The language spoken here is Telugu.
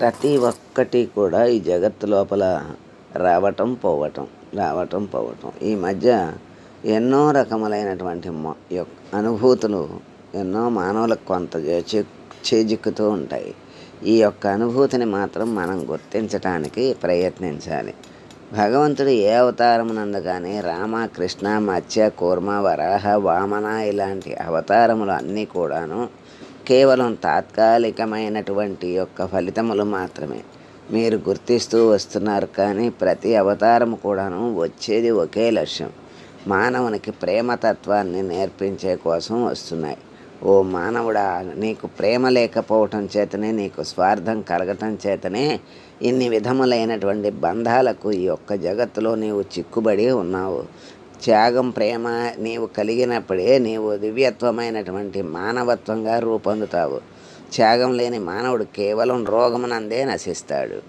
ప్రతి ఒక్కటి కూడా ఈ జగత్తు లోపల రావటం పోవటం రావటం పోవటం. ఈ మధ్య ఎన్నో రకములైనటువంటి మొ- అనుభూతులు ఎన్నో మానవులకు కొంత చేజిక్కుతూ ఉంటాయి. ఈ యొక్క అనుభూతిని మాత్రం మనం గుర్తించటానికి ప్రయత్నించాలి. భగవంతుడు ఏ అవతారమునందు కానీ రామ కృష్ణ మత్స్య కూర్మ వరాహ వామన ఇలాంటి అవతారములు అన్నీ కూడాను కేవలం తాత్కాలికమైనటువంటి యొక్క ఫలితములు మాత్రమే. మీరు గుర్తిస్తూ వస్తున్నారు కానీ ప్రతి అవతారము కూడాను వచ్చేది ఒకే లక్ష్యం. మానవునికి ప్రేమతత్వాన్ని నేర్పించే కోసం వస్తున్నాయి. ఓ మానవుడా నీకు ప్రేమ లేకపోవటం చేతనే నీకు స్వార్థం కలగటం చేతనే ఇన్ని విధములైనటువంటి బంధాలకు ఈ యొక్క జగత్తులో నీవు చిక్కుబడి ఉన్నావు. త్యాగం ప్రేమ నీవు కలిగినప్పుడే నీవు దివ్యత్వమైనటువంటి మానవత్వంగా రూపొందుతావు. త్యాగం లేని మానవుడు కేవలం రోగమునందే నశిస్తాడు.